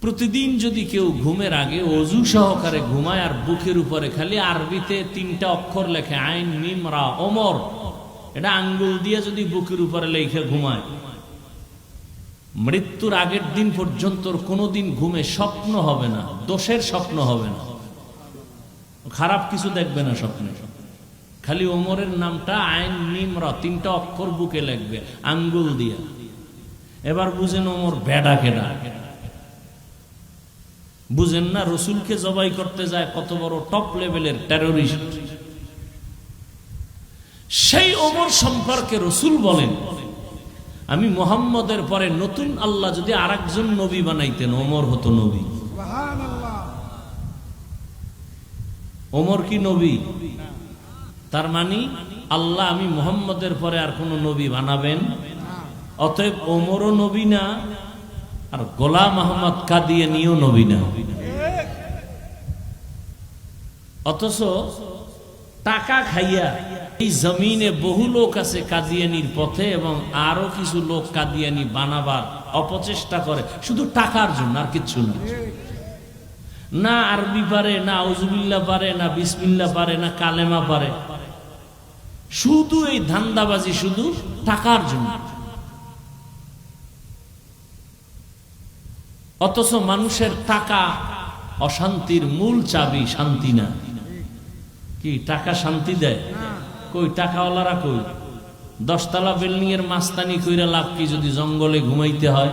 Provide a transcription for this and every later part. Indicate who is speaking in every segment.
Speaker 1: প্রতিদিন যদি কেউ ঘুমের আগে অজু সহকারে ঘুমায় আর বুকের উপরে খালি আরবিতে তিনটা অক্ষর লেখে, আইন, মিম অমর এটা আঙ্গুল দিয়ে যদি বুকের উপরে লেখে ঘুমায়। মৃত্যুর আগের দিন পর্যন্ত কোনোদিন ঘুমে স্বপ্ন হবে না, দোষের স্বপ্ন হবে না। খারাপ কিছু দেখবে না স্বপ্নে। খালি ওমরের নামটা, আইন, মিম, রা, তিনটা অক্ষর বুকে লাগবে আঙ্গুল দিয়া। এবার বুঝেন ওমর বেডা কেডা। বুঝেন না রসুলকে জবাই করতে যায় কত বড় টপ লেভেলের টেরোরিস্ট সেই ওমর সম্পর্কে রসুল বলেন আমি মোহাম্মদের পরে নতুন আল্লাহ যদি আরেকজন নবী বানাইতেন ওমর হতো নবী। ওমর কি নবী? তার মানে আল্লাহ আমি মোহাম্মদের পরে আর কোন নবী বানাবেন? অতএব ওমরও নবী না আর গোলাম আহমদ কাদিয়ানিও নবী না। অথচ টাকা খাইয়া এই জমিনে বহু লোক আছে কাদিয়ানির পথে এবং আরও কিছু লোক কাদিয়ানি বানাবার অপচেষ্টা করে। শুধু টাকার জন্য, আর কিচ্ছু না। না আরবি পারে, না আউজুবিল্লা পারে, না বিসমিল্লা পারে, না কালেমা পারে। শুধু এই ধান্দাবাজি, শুধু টাকার জন্য। অথচ মানুষের টাকা অশান্তির মূল চাবি শান্তি না। কি, টাকা শান্তি দেয়? কই, টাকাওয়ালারা কই? দশতলা বিল্ডিং এর মাস্তানি কইরা লাভ কি যদি জঙ্গলে ঘুমাইতে হয়?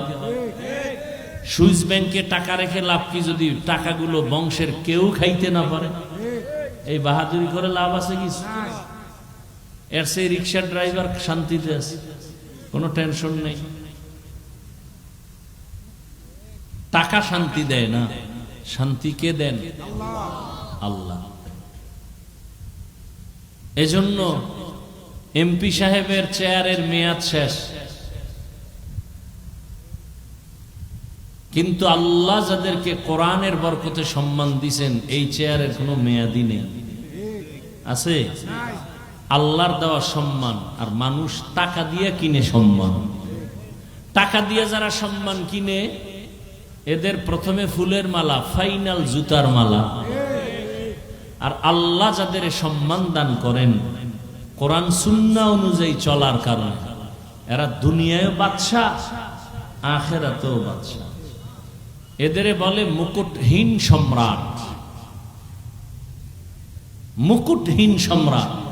Speaker 1: সুইস ব্যাংকে টাকা রেখে লাভ কি যদি টাকাগুলো বংশের কেউ খাইতে না পারে? এই বাহাদুরি করে লাভ আছে কি? এর সেই রিক্সা ড্রাইভার শান্তিতে আছে। কোনো টেনশন নেই। টাকা শান্তি দেয় না। শান্তি কে দেন? আল্লাহ। এজন্য এমপি সাহেবের চেয়ারের মেয়াদ শেষ। কিন্তু আল্লাহ যাদেরকে কোরআনের বরকতে সম্মান দিছেন, এই চেয়ারের কোনো মেয়াদি নেই। আছে? আল্লাহর দেওয়া সম্মান, আর মানুষ টাকা দিয়ে কিনে সম্মান। টাকা দিয়ে যারা সম্মান কিনে এদের প্রথমে ফুলের মালা, ফাইনাল জুতার মালা। আর আল্লাহ যাদের সম্মান দান করেন, কোরআন সুন্না অনুযায়ী চলার কারণে, এরা দুনিয়ায় বাদশাহ, আখেরাতেও বাদশাহ। এদের বলে মুকুটহীন সম্রাট। মুকুটহীন সম্রাট।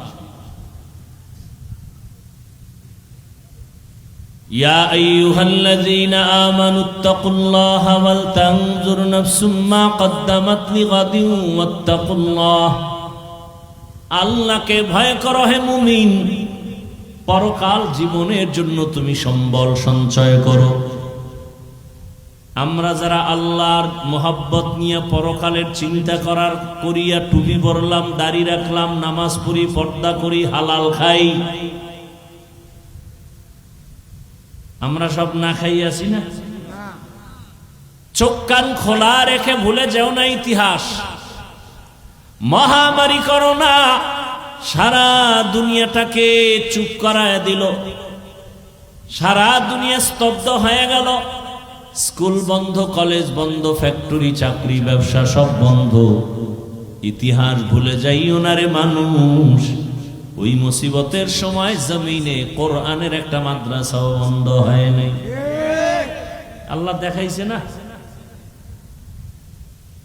Speaker 1: يا أيها الذين آمنوا اتقوا الله ولتنظر نفس ما قدمت لغد واتقوا الله আল্লাহকে ভয় করো হে মুমিন পরকাল জীবনের জন্য তুমি সম্বল সঞ্চয় করো আমরা যারা আল্লাহর মোহাব্বত নিয়ে পরকালের চিন্তা করার করিয়া টুপি পরলাম দাড়ি রাখলাম নামাজ পড়ি পর্দা করি হালাল খাই আমরা সব না খাই আছি না? চোখ কান খোলা রেখে ভুলে যেও না ইতিহাস। মহামারী করোনা সারা দুনিয়াটাকে চুপ করায় দিল। সারা দুনিয়া স্তব্ধ হয়ে গেল। স্কুল বন্ধ, কলেজ বন্ধ, ফ্যাক্টরি, চাকরি, ব্যবসা সব বন্ধ। ইতিহাস ভুলে যাইও না রে মানুষ। ওই মুসিবতের সময় জমিনে কোরআনের একটা মাদ্রাসাও বন্ধ হয় নাই। আল্লাহ দেখাইছে না?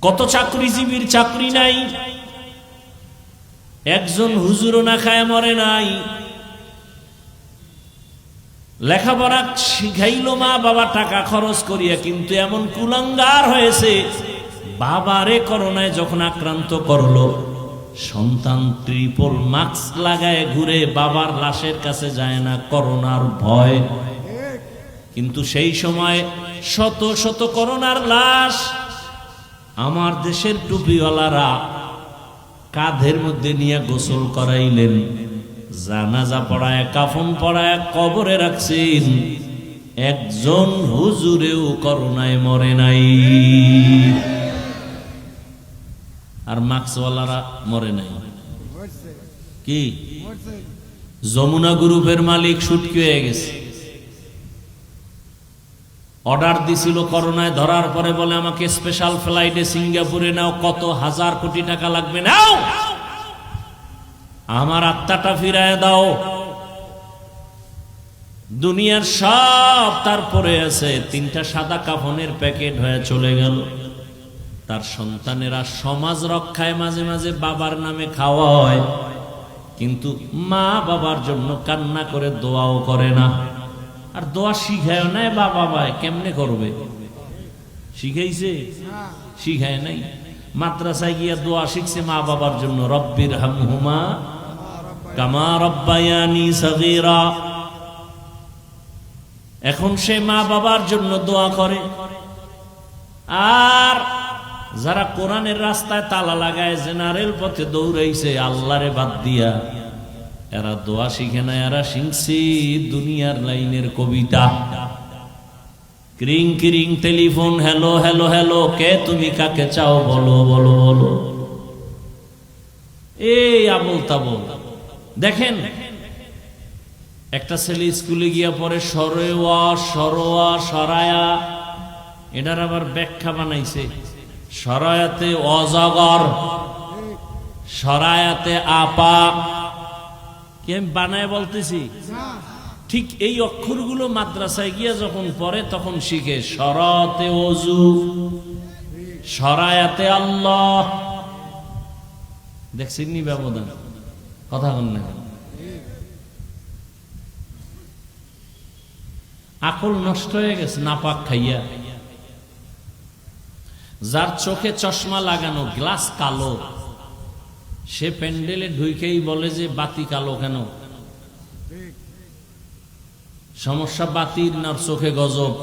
Speaker 1: কত চাকরিজীবীর চাকরি নাই? একজন হুজুরও না খায়, মরে নাই। লেখাপড়া শিখাইল মা, বাবা টাকা খরচ করিয়া কিন্তু এমন কুলাঙ্গার হয়েছে, বাবারে করোনায় যখন আক্রান্ত করল। সন্তান ত্রিপল মাস্ক লাগায় ঘুরে বাবার লাশের কাছে যায় না, করোনার ভয়। কিন্তু সেই সময় শত শত করোনার লাশ আমার দেশের টুপিওয়ালারা কাঁধের মধ্যে নিয়ে গোসল করাইলেন। জানাজা পড়ায়, কাফন পড়ায়, কবরে রাখছেন। একজন হুজুরেও করোনায় মরে নাই। আর মাস্কওয়ালারা মরে নাই। কি? যমুনা গ্রুপের মালিক সুটকি হয়ে গেছে। অর্ডার দিছিল করোনায় ধরার পরে বলে আমাকে স্পেশাল ফ্লাইটে সিঙ্গাপুরে নাও কত হাজার কোটি টাকা লাগবে নাও। আমার আত্মাটা ফিরায় দাও। দুনিয়ার সব তারপরে আছে তিনটা সাদা কাফনের প্যাকেট হয়ে চলে গেল। তার সন্তানেরা সমাজ রক্ষায় মাঝে মাঝে বাবার নামে খাওয়া হয় কিন্তু মা বাবার জন্য কান্না করে দোয়াও করে না। আর দোয়া শিখায় নাই বাবা ভাই কেমনে করবে? শিখাইছে? শিখায় নাই। মাদ্রাসায় গিয়া দোয়া শিখছে মা বাবার জন্য, রব্বির হামহুমা কামা রব্বায়ানি সগীরা। এখন সে মা বাবার জন্য দোয়া করে। আর যারা কোরআনের রাস্তায় তালা লাগায়, জেনারেল পথে দৌড়াইছে, আল্লাহরে বাদ দিয়া। এরা দোয়া শিখে না, এরা শিখছে দুনিয়ার লাইনের কবিতা। ক্রিং ক্রিং, টেলিফোন, হ্যালো হ্যালো হ্যালো, কে তুমি কাকে চাও? বলো বলো বলো। এই আবল তাবল, দেখেন, একটা ছেলে স্কুলে গিয়া পরে সরোয়া সরোয়া, সরায়া, এটার আবার ব্যাখ্যা বানাইছে। সরায়াতে অজগর সরায়াতে আপা। কি আমি বানায় বলতেছি? ঠিক এই অক্ষরগুলো মাদ্রাসায় গিয়া যখন পড়ে, তখন শিখে সরাতে অজু সরায়াতে আল্লাহ। দেখছেন নি ব্যবধান। কথা বল না আকল নষ্ট হয়ে গেছে, নাপাক খাইয়া। যার চোখে চশমা লাগানো গ্লাস কালো, সে প্যান্ডেলে ঢুইকেই বলে যে, বাতি কালো কেন? সমস্যা বাতির না, চোখে গজব।